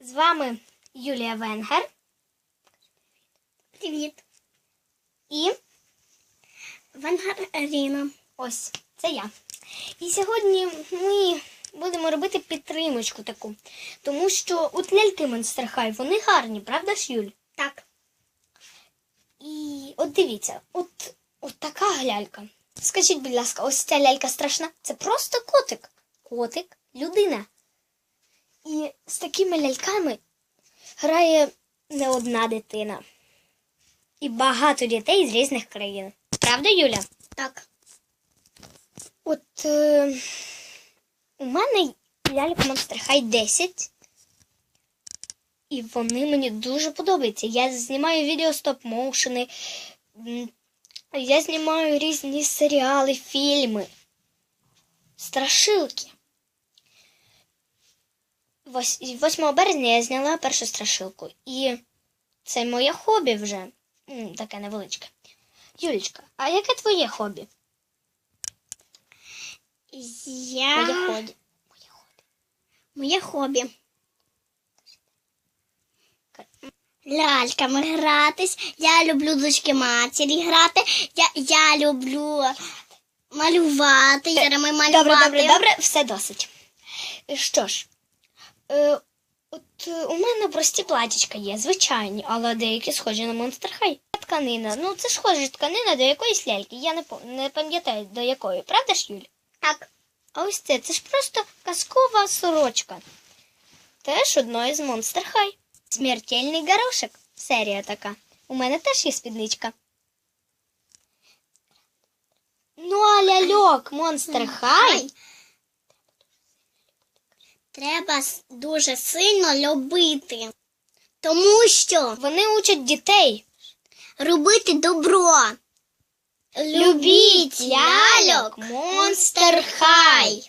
З вами Юлія Венгер Привіт. і Венгер Аріна. ось це я. І сьогодні ми будемо робити підтримочку таку. Тому що от ляльки Monster High, вони гарні, правда ж, Юль? Так. І от дивіться, от, от така лялька. Скажіть, будь ласка, ось ця лялька страшна. Це просто котик. Котик, людина. З такими ляльками грає не одна дитина. І багато дітей з різних країн. Правда, Юля? Так. От е, у мене лялька Monster High 10. І вони мені дуже подобаються. Я знімаю відео стоп-моушени. Я знімаю різні серіали, фільми. Страшилки. Вось- 8 березня я зняла першу страшилку. І це моє хобі вже. Таке невеличке. Юлічка, а яке твоє хобі? Я... Моє хобі. Моє хобі. Моє хобі. Ляльками гратись. Я люблю дочки матері грати. Я, я люблю малювати. Добре, добре, добре, все досить. Що ж, е, от е, у мене прості платічка є, звичайні, але деякі схожі на Monster High. Тканина. Ну, це схожа тканина до якоїсь ляльки. Я не, не пам'ятаю до якої, правда ж, Юль? Так. А ось це, це ж просто казкова сорочка. Теж одної з Monster High. Смертельний горошок. Серія така. У мене теж є спідничка. Ну, а ляльок Monster High Треба дуже сильно любити. Тому що Вони учать дітей. робити добро. Любіть ляльок Монстер High.